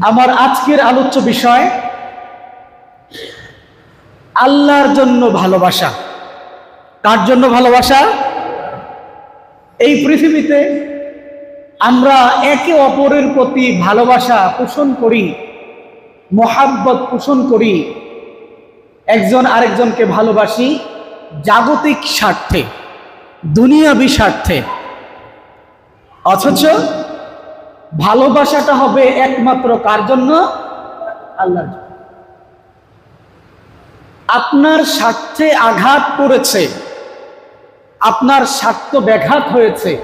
আমার আজকের আলোচ্য বিষয়, আল্লাহর জন্য ভালোবাসা। কার জন্য ভালোবাসা? এই পৃথিবীতে আমরা একে অপরের প্রতি ভালোবাসা পোষণ করি, মহাব্বত পোষণ করি, একজন আরেকজনকে ভালোবাসি জাগতিক স্বার্থে, দুনিয়াবি স্বার্থে। অথচ ভালোবাসাটা হবে একমাত্র কার জন্য? আল্লাহর জন্য। আপনার স্বার্থে আঘাত করেছে। আপনার স্বার্থ ব্যাঘাত হয়েছে।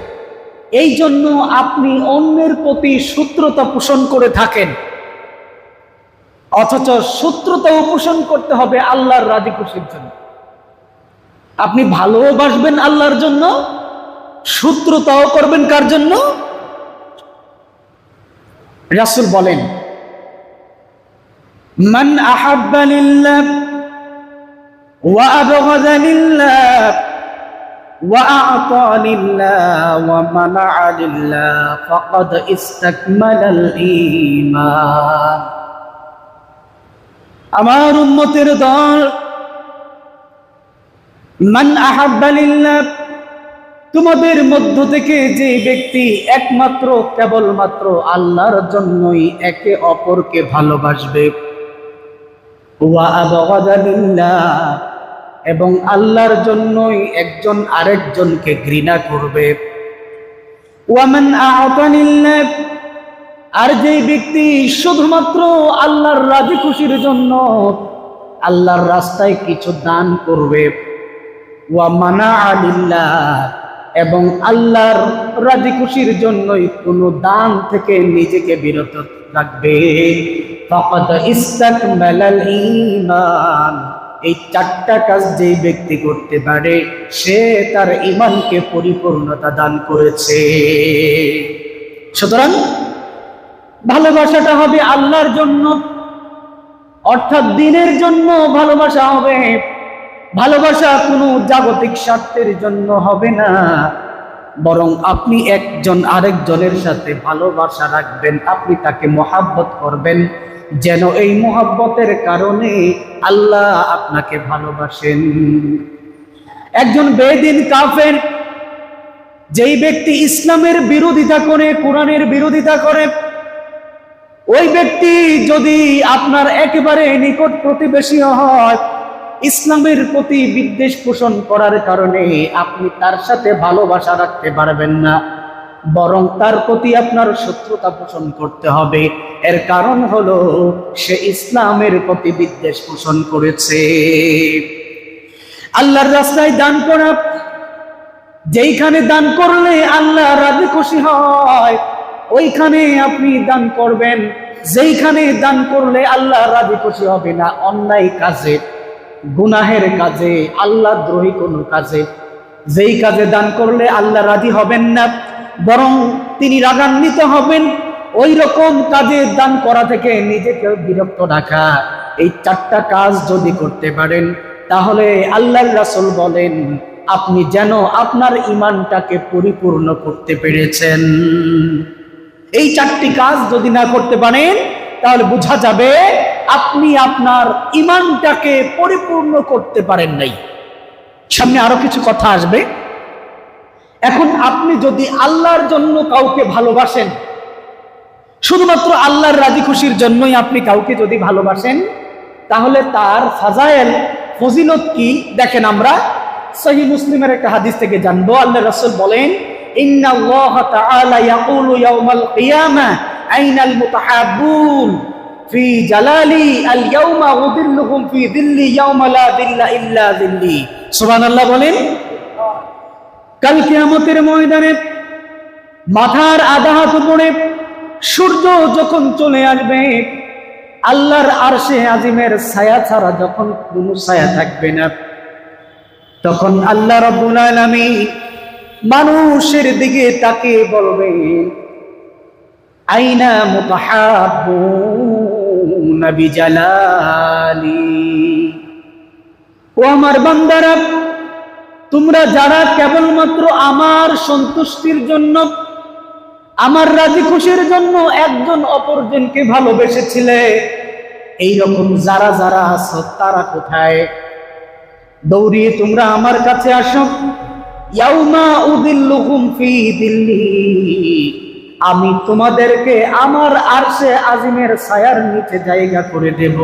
এই জন্য আপনি অন্যের প্রতি শত্রুতা পোষণ করে থাকেন। অথচ শত্রুতাও পোষণ করতে হবে আল্লাহর রাজি খুশির জন্য। আপনি ভালোবাসবেন আল্লাহর জন্য, শত্রুতাও করবেন কার জন্য? রাসুল বলেন, মান আহাব্বা লিল্লাহ ওয়া আবগাযা লিল্লাহ ওয়া আ'তা লিল্লাহ ওয়া মানা'a লিল্লাহ ফাকাদ ইসতাকমালাল ঈমান। আমার উম্মতের দল, মান আহাব্বা লিল্লাহ তোমাদের মধ্য থেকে যে ব্যক্তি একমাত্র, কেবলমাত্র আল্লাহর জন্যই একে অপরকে ভালোবাসবে। এবং আল্লাহর জন্যই একজন আরেকজনকে ঘৃণা করবে। আর যে ব্যক্তি শুধুমাত্র আল্লাহর রাজি খুশির জন্য আল্লাহর রাস্তায় কিছু দান করবে। ওয়া মানা আলিল্লাহ এবং আল্লাহর রাজি খুশির জন্যই কোনো দান থেকে নিজেকে বিরত রাখবে। এই চারটা কাজ যেই ব্যক্তি করতে পারে, সে তার ইমানকে পরিপূর্ণতা দান করেছে। সুতরাং ভালোবাসাটা হবে আল্লাহর জন্য, অর্থাৎ দিনের জন্য ভালোবাসা হবে। ভালোবাসা কোনো জাগতিক স্বার্থের জন্য হবে না। বরং আপনি একজন আরেকজনের সাথে ভালোবাসা রাখবেন, আপনি তাকে মহাব্বত করবেন। যেন এই মহাব্বতের কারণে আল্লাহ আপনাকে ভালোবাসেন। একজন বেদিন কাফের, যেই ব্যক্তি ইসলামের বিরোধিতা করে, কোরআনের বিরোধিতা করে, ওই ব্যক্তি যদি আপনার একেবারে নিকট প্রতিবেশী হয় ইসলামের প্রতি বিদ্বেষ পোষণ করার কারণে আপনি তার সাথে ভালোবাসা রাখতে পারবেন না। বরং তার প্রতি আপনার শত্রুতা পোষণ করতে হবে। এর কারণ হলো, সে ইসলামের প্রতি বিদ্বেষ পোষণ করেছে। আল্লাহর রাস্তায় দান করা, যেইখানে দান করলে আল্লাহ রাজি খুশি হয়, ওইখানে আপনি দান করবেন। যেইখানে দান করলে আল্লাহ রাজি খুশি হবে না, অন্যায় কাজে গুনাহের কাজে, আল্লাহ দ্রোহী কোনো কাজে। যেই কাজে দান করলে আল্লাহ রাজি হবেন না, বরং তিনি রাগান্বিত হবেন, ওই রকম কাজে দান করা থেকে নিজেকে বিরক্ত রাখা। এই চারটা কাজ যদি করতে পারেন, তাহলে আল্লাহর রাসূল বলেন, আপনি যেন আপনার ইমানটাকে পরিপূর্ণ করতে পেরেছেন। এই চারটি কাজ যদি না করতে পারেন, তাহলে বোঝা যাবে আপনি আপনার ইমানটাকে পরিপূর্ণ করতে পারেন নাই। সামনে আরও কিছু কথা আসবে। এখন আপনি যদি আল্লাহর জন্য কাউকে ভালোবাসেন, শুধুমাত্র আল্লাহর রাজি খুশির জন্যই আপনি কাউকে যদি ভালোবাসেন, তাহলে তার ফাজায়েল, ফজিলত কি? দেখেন আমরা সহি মুসলিমের একটা হাদিস থেকে জানব। আল্লাহ রাসূল বলেন ইন্না আইনাল মুতাহাব্বুন। ফি জালালি বলেন, কাল কিয়ামতের ময়দানে মাথার উপরে সূর্য যখন চলে আসবে, আল্লাহর আরশে আজিমের ছায়া ছাড়া যখন কোনো ছায়া থাকবে না। তখন আল্লাহ রব্বুল আলামিন মানুষের দিকে তাকে বলবে আইনা মুতাহাব্বুন? বিজালালি। ও আমার বান্দারা, তোমরা যারা কেবলমাত্র আমার সন্তুষ্টির জন্য, আমার রাজি খুশির জন্য একজন অপরজনকে ভালোবেসেছিলে, এইরকম যারা যারা আছো তারা কোথায়? দৌড়িয়ে তোমরা আমার কাছে আসো। ইয়াউমা উদিল্লুকুম ফি দিল্লি। আমি তোমাদেরকে আমার আরশে আজিমের ছায়ার নিচে জায়গা করে দেব।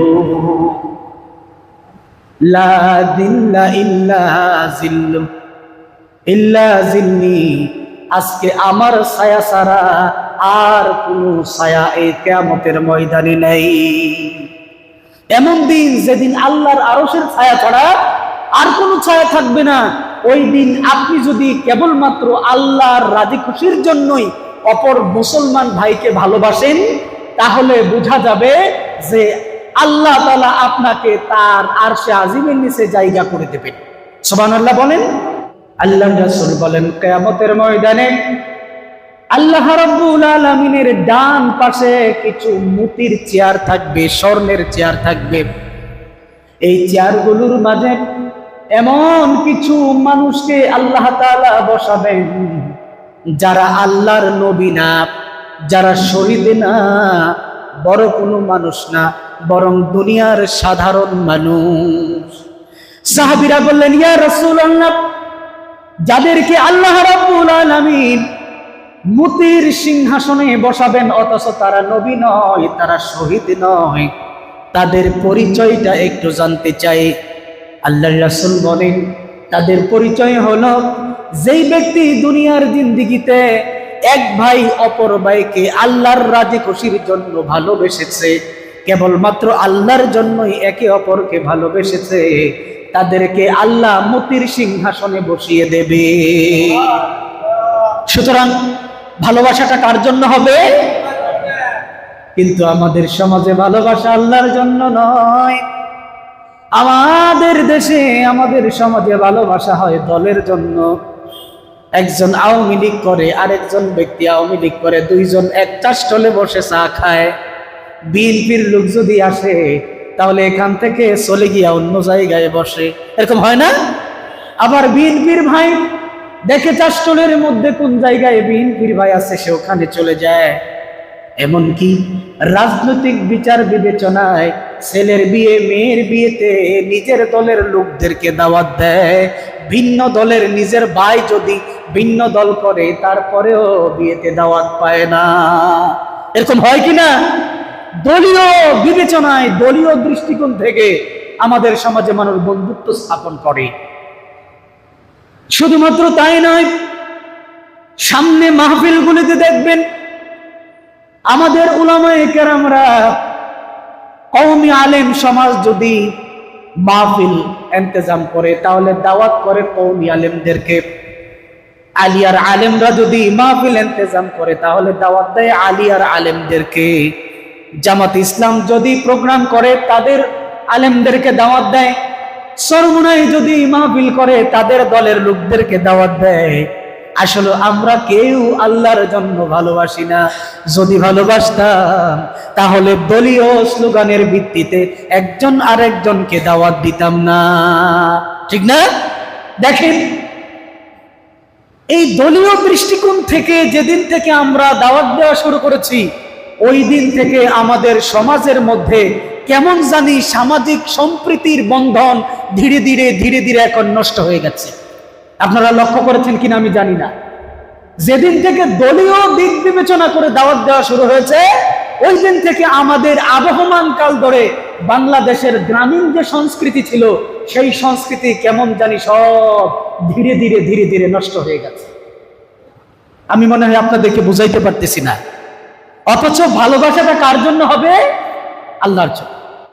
আজকে আমার ছায়া ছাড়া আর কোনো ছায়া এই কেয়ামতের ময়দানে নেই। এমন দিন যেদিন আল্লাহর আরশের ছায়া ছাড়া আর কোনো ছায়া থাকবে না, ওই দিন আপনি যদি কেবলমাত্র আল্লাহর রাজি খুশির জন্যই অপর মুসলমান ভাইকে ভালোবাসেন, তাহলে বোঝা যাবে যে আল্লাহ তালা আপনাকে তার আরশে আজিমের নিচে জায়গা করে দেবেন। সোবান আল্লাহ বলেন, আল্লাহ রাসূল বলেন, কেয়ামতের ময়দানে আল্লাহ রাব্বুল আলামিনের ডান পাশে কিছু মুতির চেয়ার থাকবে, স্বর্ণের চেয়ার থাকবে। এই চেয়ারগুলোর মাঝে এমন কিছু মানুষকে আল্লাহ তাআলা বসাবেন যারা আল্লাহর নবী না, যারা শহীদ না, বড় কোনো মানুষ না, বরং দুনিয়ার সাধারণ মানুষ। সাহাবীরা বললেন, ইয়া রাসূলুল্লাহ, যাদেরকে আল্লাহ রাব্বুল আলামিন মুতির সিংহাসনে বসাবেন, অথচ তারা নবী নয়, তারা শহীদ নয়, তাদের পরিচয়টা একটু জানতে চাই। আল্লাহ রাসূল বলেন, তাদের পরিচয় হলো যেই ব্যক্তি দুনিয়ার জিন্দিগিতে এক ভাই অপর ভাইকে আল্লাহর রাজি খুশির জন্য ভালোবেসেছে, কেবলমাত্র আল্লাহর জন্যই একে অপরকে ভালোবেসেছে, তাদেরকে আল্লাহ মতির সিংহাসনে বসিয়ে দেবে। সুতরাং ভালোবাসাটা কার জন্য হবে? কিন্তু আমাদের সমাজে ভালোবাসা আল্লাহর জন্য নয়। আমাদের দেশে, আমাদের সমাজে ভালোবাসা হয় দলের জন্য। একজন আওয়ামী লীগ করে, আরেকজন ব্যক্তি আওয়ামী লীগ করে, দুইজন একটা স্টলে বসে চা খায়। বিএনপির লোক যদি আসে, তাহলে এখান থেকে চলে গিয়া অন্য জায়গায় বসে। এরকম হয় না? আবার বিএনপির ভাই, দেখে চাষটলের মধ্যে কোন জায়গায় বিএনপির ভাই আছে, সে ওখানে চলে যায়। এমনকি রাজনৈতিক বিচার বিবেচনায় ছেলের বিয়ে, মেয়ের বিয়েতে নিজের দলের লোকদেরকে দাওয়াত দেয়। ভিন্ন দলের নিজের ভাই যদি ভিন্ন দল করে, তারপরেও বিয়েতে দাওয়াত পায় না। এরকম হয় কি না? দলীয় বিবেচনায়, দলীয় দৃষ্টিকোণ থেকে আমাদের সমাজে মানুষ বন্ধুত্ব স্থাপন করে। শুধুমাত্র তাই নয়, সামনে মাহফিলগুলিতে দেখবেন, আমাদের উলামায়ে কেরামরা কওমি আলেম সমাজ যদি মাহফিল ইন্তজাম করে, তাহলে দাওয়াত করে কওমি আলেমদেরকে। আলিয়ার আলেমরা যদি মাহফিল ইন্তজাম করে, তাহলে দাওয়াত দেয় আলিয়ার আলেমদেরকে। জামাত ইসলাম যদি প্রোগ্রাম করে, তাদের আলেমদেরকে দাওয়াত দেয়। সরমুনাই যদি মাহফিল করে, তাদের দলের লোকদেরকে দাওয়াত দেয়। আসলে আমরা কেউ আল্লাহর জন্য ভালোবাসি না। যদি ভালোবাসতাম, তাহলে দলীয় স্লোগানের ভিত্তিতে একজন আরেকজনকে দাওয়াত দিতাম না। ঠিক না? দেখেন, এই দলীয় দৃষ্টিকোণ থেকে যেদিন থেকে আমরা দাওয়াত দেওয়া শুরু করেছি, ওই দিন থেকে আমাদের সমাজের মধ্যে কেমন জানি সামাজিক সম্প্রীতির বন্ধন ধীরে ধীরে ধীরে ধীরে এখন নষ্ট হয়ে গেছে। আপনারা লক্ষ্য করেছেন কিনা আমি জানি না। যেদিন থেকে দলীয় দিক বিবেচনা করে দাওয়াত দেওয়া শুরু হয়েছে, ওই দিন থেকে আমাদের আবহমান কাল ধরে বাংলাদেশের গ্রামীণ যে সংস্কৃতি ছিল, সেই সংস্কৃতি কেমন জানি সব ধীরে ধীরে ধীরে ধীরে নষ্ট হয়ে গেছে। আমি মনে হয় আপনাদেরকে বুঝাইতে পারতেছি না। অথচ ভালোবাসাটা কার জন্য হবে? আল্লাহর জন্য।